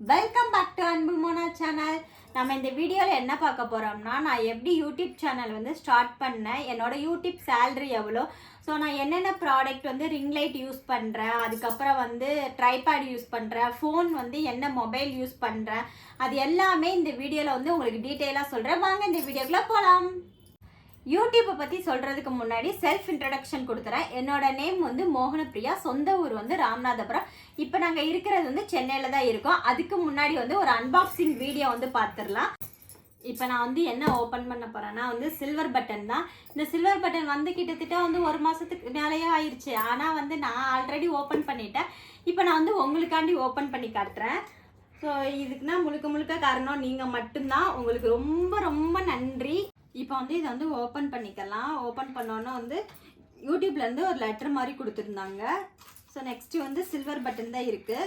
Welcome back to அன்பு Mona channel நம்ம இந்த வீடியோவில் என்ன பார்க்க போகிறோம்னா நான் எப்படி யூடியூப் சேனல் வந்து ஸ்டார்ட் பண்ணேன் என்னோட யூடியூப் சேலரி எவ்வளோ ஸோ நான் என்னென்ன ப்ராடக்ட் வந்து ரிங் லைட் யூஸ் பண்ணுறேன் அதுக்கப்புறம் வந்து ட்ரைபேட் யூஸ் பண்ணுறேன் ஃபோன் வந்து என்ன மொபைல் யூஸ் பண்ணுறேன் அது எல்லாமே இந்த வீடியோவில் வந்து உங்களுக்கு டீட்டெயிலாக சொல்கிறேன் வாங்க இந்த வீடியோக்குள்ளே போகலாம் யூடியூப்பை பற்றி சொல்கிறதுக்கு முன்னாடி செல்ஃப் இன்ட்ரடக்ஷன் கொடுத்துறேன். என்னோட நேம் வந்து மோகனப்பிரியா. சொந்த ஊர் வந்து ராமநாதபுரம். இப்போ நாங்கள் இருக்கிறது வந்து சென்னையில் தான் இருக்கோம். அதுக்கு முன்னாடி வந்து ஒரு அன்பாக்சிங் வீடியோ வந்து பார்த்துடலாம் இப்போ நான் வந்து என்ன ஓப்பன் பண்ண போகிறேன்னா வந்து சில்வர் பட்டன் தான். இந்த சில்வர் பட்டன் வந்து கிட்டத்தட்ட வந்து ஒரு மாதத்துக்கு மேலேயே ஆயிடுச்சு ஆனால் வந்து நான் ஆல்ரெடி ஓப்பன் பண்ணிட்டேன். இப்போ நான் வந்து உங்களுக்காண்டி ஓப்பன் பண்ணி காட்டுறேன். ஸோ இதுக்குன்னா முழுக்க முழுக்க காரணம் நீங்கள் மட்டும்தான். உங்களுக்கு ரொம்ப ரொம்ப நன்றி. இப்போ வந்து இதை வந்து ஓப்பன் பண்ணிக்கலாம். ஓப்பன் பண்ணோன்னா வந்து யூடியூப்லேருந்து ஒரு லெட்டர் மாதிரி கொடுத்துருந்தாங்க. ஸோ நெக்ஸ்ட்டு வந்து சில்வர் பட்டன் தான் இருக்குது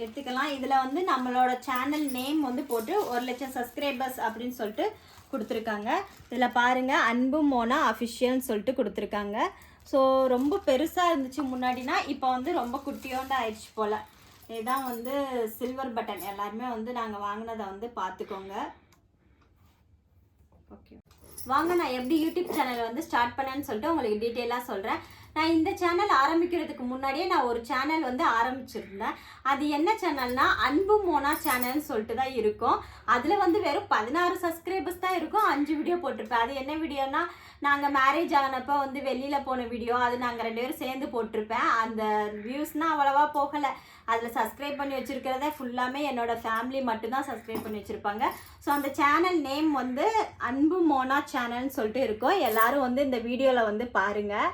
எடுத்துக்கலாம். இதில் வந்து நம்மளோட சேனல் நேம் வந்து போட்டு ஒரு லட்சம் சப்ஸ்கிரைபர்ஸ் அப்படின்னு சொல்லிட்டு கொடுத்துருக்காங்க. இதில் பாருங்கள் அன்பு மோனா அஃபிஷியல்னு சொல்லிட்டு கொடுத்துருக்காங்க. ஸோ ரொம்ப பெருசாக இருந்துச்சு முன்னாடினா இப்போ வந்து ரொம்ப குட்டியோண்டு ஆயிடுச்சு போல். இதுதான் வந்து சில்வர் பட்டன் எல்லாருமே வந்து நாங்கள் வாங்கினதை வந்து பார்த்துக்கோங்க. ஓகே வாங்க நான் எப்படி யூடியூப் சேனல் வந்து ஸ்டார்ட் பண்ணேன்னு சொல்லிட்டு உங்களுக்கு டீட்டெயிலாக சொல்கிறேன் நான் இந்த சேனல் ஆரம்பிக்கிறதுக்கு முன்னாடியே நான் ஒரு சேனல் வந்து ஆரம்பிச்சிருந்தேன். அது என்ன சேனல்னா அன்பு மோனா சேனல்னு சொல்லிட்டு தான் இருக்கும். அதில் வந்து வெறும் பதினாறு சப்ஸ்கிரைபர்ஸ் தான் இருக்கும். அஞ்சு வீடியோ போட்டிருப்பேன். அது என்ன வீடியோனா நாங்கள் மேரேஜ் ஆனப்போ வந்து வெளியில் போன வீடியோ அது நாங்கள் ரெண்டு பேரும் சேர்ந்து போட்டிருப்பேன். அந்த வியூஸ்னால் அவ்வளோவா போகலை. அதில் சப்ஸ்கிரைப் பண்ணி வச்சுருக்கிறதே ஃபுல்லாமே என்னோட ஃபேமிலி மட்டும்தான் சப்ஸ்கிரைப் பண்ணி வச்சுருப்பாங்க. ஸோ அந்த சேனல் நேம் வந்து அன்பு மோனா சேனல்னு சொல்லிட்டு இருக்கும். எல்லாரும் வந்து இந்த வீடியோவில் வந்து பாருங்கள்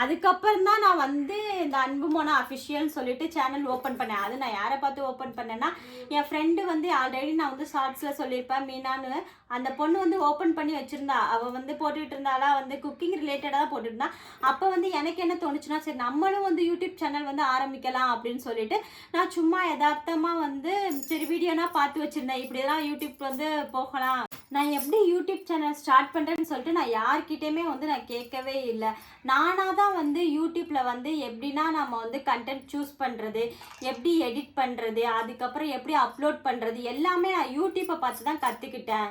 அதுக்கப்புறம் தான் நான் வந்து இந்த அன்பு மோனா அஃபிஷியல்னு சொல்லிட்டு சேனல் ஓப்பன் பண்ணேன். அது நான் யாரை பார்த்து ஓப்பன் பண்ணேன்னா என் ஃப்ரெண்டு வந்து ஆல்ரெடி நான் வந்து ஷார்ட்ஸில் சொல்லியிருப்பேன் மீனான்னு. அந்த பொண்ணு வந்து ஓப்பன் பண்ணி வச்சுருந்தா. அவள் வந்து போட்டுட்டு இருந்தாலா வந்து குக்கிங் ரிலேட்டடாக தான் போட்டுருந்தா அப்போ வந்து எனக்கு என்ன தோணுச்சுன்னா சரி நம்மளும் வந்து யூடியூப் சேனல் வந்து ஆரம்பிக்கலாம் அப்படின்னு சொல்லிட்டு நான் சும்மா யதார்த்தமாக வந்து சரி வீடியோனா பார்த்து வச்சுருந்தேன். இப்படிலாம் யூடியூப் வந்து போகலாம். நான் எப்படி யூடியூப் சேனல் ஸ்டார்ட் பண்ணுறேன்னு சொல்லிட்டு நான் யார்கிட்டயுமே வந்து நான் கேட்கவே இல்லை. நானாக தான் வந்து யூடியூப்பில் வந்து எப்படின்னா நம்ம வந்து கண்டென்ட் சூஸ் பண்ணுறது எப்படி எடிட் பண்ணுறது அதுக்கப்புறம் எப்படி அப்லோட் பண்ணுறது எல்லாமே நான் யூடியூப்பை பார்த்து தான் கற்றுக்கிட்டேன்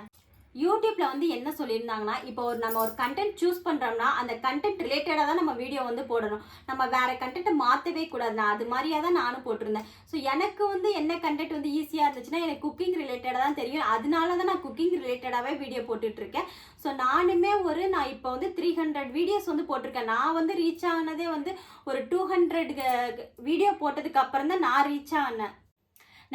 யூடியூப்ல வந்து என்ன சொல்லியிருந்தாங்கன்னா இப்போ ஒரு நம்ம ஒரு கண்டென்ட் சூஸ் பண்ணுறோம்னா அந்த கண்டென்ட் ரிலேட்டடாக தான் நம்ம வீடியோ வந்து போடணும். நம்ம வேற கண்டென்ட்டை மாற்றவே கூடாது. நான் அது மாதிரியா தான் நானும் போட்டிருந்தேன். ஸோ எனக்கு வந்து என்ன கண்டென்ட் வந்து ஈஸியாக இருந்துச்சுன்னா எனக்கு குக்கிங் ரிலேட்டடாக தான் தெரியும். அதனால தான் நான் குக்கிங் ரிலேட்டடாகவே வீடியோ போட்டுட்ருக்கேன். ஸோ நானுமே ஒரு நான் இப்போ வந்து த்ரீ ஹண்ட்ரட் வீடியோஸ் வந்து போட்டிருக்கேன். நான் வந்து ரீச் ஆனதே வந்து ஒரு டூ ஹண்ட்ரட் வீடியோ போட்டதுக்கு அப்புறம் தான் நான் ரீச் ஆனேன்.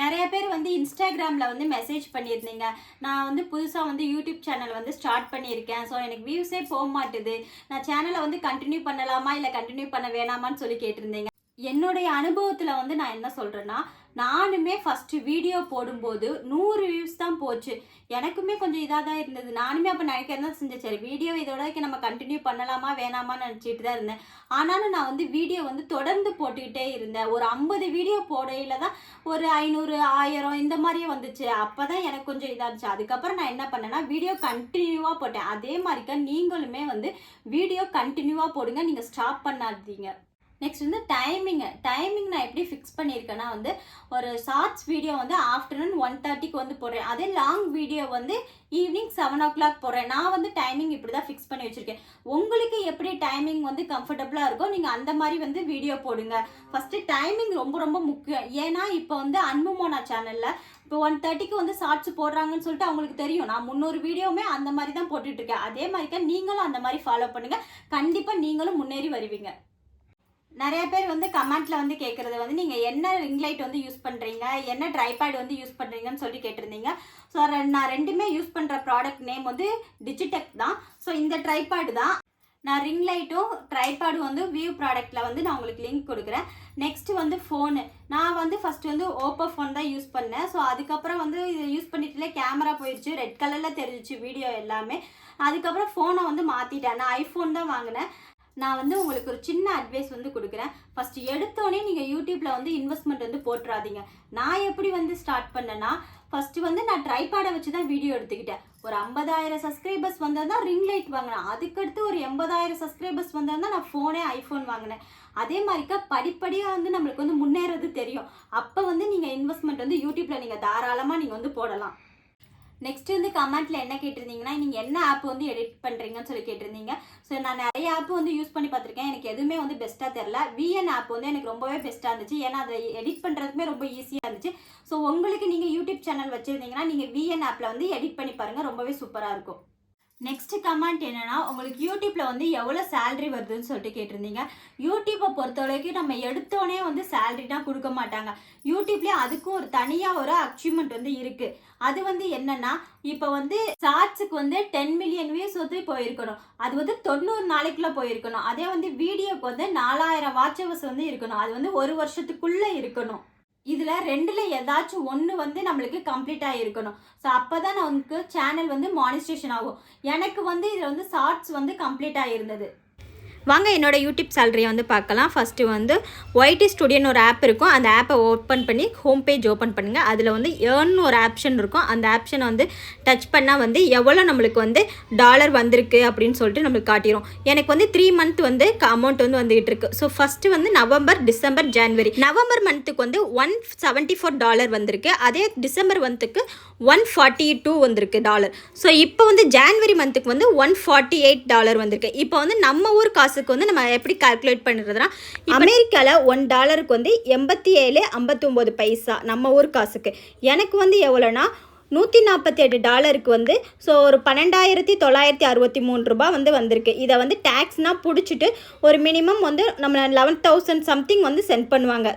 நிறைய பேர் வந்து இன்ஸ்டாகிராமில் வந்து மெசேஜ் பண்ணியிருந்தீங்க. நான் வந்து புதுசாக வந்து யூடியூப் சேனல் வந்து ஸ்டார்ட் பண்ணியிருக்கேன். ஸோ எனக்கு வியூஸே போக மாட்டுது. நான் சேனலை வந்து கண்டினியூ பண்ணலாமா? இல்லை கண்டினியூ பண்ண வேணாமான்னு சொல்லி கேட்டிருந்தீங்க. என்னுடைய அனுபவத்தில் வந்து நான் என்ன சொல்கிறேன்னா நானுமே ஃபஸ்ட்டு வீடியோ போடும்போது நூறு வியூஸ் தான் போச்சு. எனக்குமே கொஞ்சம் இதாக தான் இருந்தது. நானுமே அப்போ நினைக்கிறதா தான் செஞ்சேன். சரி வீடியோ இதோட நம்ம கண்டினியூ பண்ணலாமா வேணாமான்னு நினச்சிட்டு தான் இருந்தேன். ஆனாலும் நான் வந்து வீடியோ வந்து தொடர்ந்து போட்டுக்கிட்டே இருந்தேன். ஒரு ஐம்பது வீடியோ போடையில் தான் ஒரு ஐநூறு ஆயிரம் இந்த மாதிரியே வந்துச்சு. அப்போ தான் எனக்கு கொஞ்சம் இதாக இருந்துச்சு. அதுக்கப்புறம் நான் என்ன பண்ணேன்னா வீடியோ கண்டினியூவாக போட்டேன். அதே மாதிரிக்கா நீங்களுமே வந்து வீடியோ கண்டினியூவாக போடுங்க. நீங்கள் ஸ்டாப் பண்ணாதீங்க. நெக்ஸ்ட் வந்து டைமிங்கு டைமிங் நான் எப்படி ஃபிக்ஸ் பண்ணியிருக்கேன்னா வந்து ஒரு ஷார்ட்ஸ் வீடியோ வந்து ஆஃப்டர்நூன் ஒன் தேர்ட்டிக்கு வந்து போடுறேன். அதே லாங் வீடியோ வந்து ஈவினிங் செவன் ஓ கிளாக் போடுறேன். நான் வந்து டைமிங் இப்படி தான் ஃபிக்ஸ் பண்ணி வச்சுருக்கேன். உங்களுக்கு எப்படி டைமிங் வந்து கம்ஃபர்டபுளாக இருக்கோ நீங்கள் அந்த மாதிரி வந்து வீடியோ போடுங்க. ஃபஸ்ட்டு டைமிங் ரொம்ப ரொம்ப முக்கியம். ஏன்னா இப்போ வந்து அன்புமோனா சேனலில் இப்போ ஒன் தேர்ட்டிக்கு வந்து ஷார்ட்ஸ் போடுறாங்கன்னு சொல்லிட்டு அவங்களுக்கு தெரியும். நான் முந்நூறு வீடியோவுமே அந்த மாதிரி தான் போட்டுட்ருக்கேன் அதே அதே மாதிரிக்கா நீங்களும் அந்த மாதிரி ஃபாலோ பண்ணுங்கள் கண்டிப்பாக நீங்களும் முன்னேறி வருவீங்க. நிறைய பேர் வந்து கமெண்ட்ல வந்து கேட்குறது வந்து நீங்கள் என்ன ரிங் லைட் வந்து யூஸ் பண்ணுறீங்க என்ன ட்ரைபேட் வந்து யூஸ் பண்ணுறீங்கன்னு சொல்லி கேட்டிருந்தீங்க. ஸோ நான் ரெண்டுமே யூஸ் பண்ணுற ப்ராடக்ட் நேம் வந்து டிஜிடெக் தான். ஸோ இந்த ட்ரைபேடு தான். நான் ரிங் லைட்டும் ட்ரைபேடும் வந்து வியூ ப்ராடக்ட்டில் வந்து நான் உங்களுக்கு லிங்க் கொடுக்குறேன். நெக்ஸ்ட் வந்து ஃபோனு நான் வந்து ஃபஸ்ட்டு வந்து ஓப்போ ஃபோன் தான் யூஸ் பண்ணேன். ஸோ அதுக்கப்புறம் வந்து இது யூஸ் பண்ணிட்டுல கேமரா போயிடுச்சு. ரெட் கலரில் தெரிஞ்சிச்சு வீடியோ எல்லாமே. அதுக்கப்புறம் ஃபோனை வந்து மாற்றிட்டேன் நான் ஐஃபோன் தான் வாங்கினேன். நான் வந்து உங்களுக்கு ஒரு சின்ன அட்வைஸ் வந்து கொடுக்குறேன். ஃபஸ்ட்டு எடுத்தோடனே நீங்கள் யூடியூப்பில் வந்து இன்வெஸ்ட்மெண்ட் வந்து போட்டுறாதீங்க. நான் எப்படி வந்து ஸ்டார்ட் பண்ணேன்னா ஃபஸ்ட்டு வந்து நான் ட்ரைபேடை வச்சு தான் வீடியோ எடுத்துக்கிட்டேன். ஒரு ஐம்பதாயிரம் சப்ஸ்கிரைபர்ஸ் வந்தால் தான் ரிங் லைட் வாங்கினேன். அதுக்கடுத்து ஒரு எண்பதாயிரம் சப்ஸ்கிரைபர்ஸ் வந்தால் தான் நான் ஃபோனே ஐஃபோன் வாங்கினேன். அதே மாதிரிக்கா படிப்படியாக வந்து நம்மளுக்கு வந்து முன்னேறது தெரியும். அப்போ வந்து நீங்கள் இன்வெஸ்ட்மெண்ட் வந்து யூடியூப்பில் நீங்கள் தாராளமாக நீங்கள் வந்து போடலாம். நெக்ஸ்ட் வந்து கமெண்ட்ல என்ன கேட்டிருந்தீங்கன்னா நீங்கள் என்ன ஆப் வந்து எடிட் பண்ணுறீங்கன்னு சொல்லி கேட்டிருந்தீங்க. ஸோ நான் நிறைய ஆப் வந்து யூஸ் பண்ணி பார்த்துருக்கேன். எனக்கு எதுவுமே வந்து பெஸ்ட்டாக தெரில விஎன் ஆப் வந்து எனக்கு ரொம்பவே பெஸ்ட்டாக இருந்துச்சு. ஏன்னா அதை எடிட் பண்ணுறதுக்குமே ரொம்ப ஈஸியாக இருந்துச்சு. ஸோ உங்களுக்கு நீங்கள் யூடியூப் சேனல் வச்சுருந்தீங்கன்னா நீங்கள் விஎன் ஆப்பில் வந்து எடிட் பண்ணி பாருங்கள் ரொம்பவே சூப்பராக இருக்கும். நெக்ஸ்ட் கமெண்ட் என்னென்னா உங்களுக்கு யூடியூப்பில் வந்து எவ்வளோ சேல்ரி வருதுன்னு சொல்லிட்டு கேட்டிருந்தீங்க. யூடியூப்பை பொறுத்த வரைக்கும் நம்ம எடுத்தோடனே வந்து சேல்ரினா கொடுக்க மாட்டாங்க. யூடியூப்லேயே அதுக்கும் ஒரு தனியாக ஒரு அச்சீவ்மெண்ட் வந்து இருக்குது அது வந்து என்னென்னா இப்போ வந்து ஷார்ட்ஸுக்கு வந்து டென் மில்லியன் வியூஸ் வந்து போயிருக்கணும். அது வந்து தொண்ணூறு நாளைக்குள்ளே போயிருக்கணும். அதே வந்து வீடியோக்கு வந்து நாலாயிரம் வாட்சவர்ஸ் வந்து இருக்கணும். அது வந்து ஒரு வருஷத்துக்குள்ளே இருக்கணும். இதில் ரெண்டில் ஏதாச்சும் ஒன்று வந்து நம்மளுக்கு கம்ப்ளீட்டாக இருக்கணும் ஸோ அப்போ தான் நமக்கு சேனல் வந்து மானிஸ்ட்ரேஷன் ஆகும். எனக்கு வந்து இதில் வந்து ஷார்ட்ஸ் வந்து கம்ப்ளீட்டாக இருந்தது வாங்க என்னோட யூடியூப் சேலரியை வந்து பார்க்கலாம். ஃபஸ்ட்டு வந்து ஒய்டி ஸ்டுடியோன்னு ஒரு ஆப் இருக்கும். அந்த ஆப்பை ஓப்பன் பண்ணி ஹோம் பேஜ் ஓப்பன் பண்ணுங்கள் அதில் வந்து ஏர்ன் ஒரு ஆப்ஷன் இருக்கும். அந்த ஆப்ஷனை வந்து டச் பண்ணால் வந்து எவ்வளோ நம்மளுக்கு வந்து டாலர் வந்திருக்கு அப்படின்னு சொல்லிட்டு நம்மளுக்கு காட்டிடும் எனக்கு வந்து த்ரீ மந்த் வந்து அமௌண்ட் வந்து வந்துகிட்டு இருக்கு. ஸோ ஃபஸ்ட்டு வந்து நவம்பர் டிசம்பர் ஜான்வரி நவம்பர் மந்த்துக்கு வந்து ஒன் செவன்ட்டி ஃபோர் டாலர் வந்திருக்கு. அதே டிசம்பர் மந்த்துக்கு ஒன் ஃபார்ட்டி டூ வந்திருக்கு டாலர் ஸோ இப்போ வந்து ஜான்வரி மந்த்துக்கு வந்து ஒன் ஃபார்ட்டி எயிட் டாலர் வந்திருக்கு. இப்போ வந்து நம்ம ஊர் காசு காசுக்கு வந்து நம்ம எப்படி கால்குலேட் பண்ணுறதுனா அமெரிக்காவில் ஒன் டாலருக்கு வந்து எண்பத்தி ஏழு ஐம்பத்தொம்போது பைசா நம்ம ஊர் காசுக்கு. எனக்கு வந்து எவ்வளோனா நூற்றி நாற்பத்தி எட்டு டாலருக்கு வந்து ஸோ ஒரு பன்னெண்டாயிரத்தி தொள்ளாயிரத்தி அறுபத்தி மூணு ரூபாய் வந்து வந்திருக்கு. இதை வந்து டேக்ஸ்னால் பிடிச்சிட்டு ஒரு மினிமம் வந்து நம்ம லெவன் தௌசண்ட் சம்திங் வந்து சென்ட் பண்ணுவாங்க.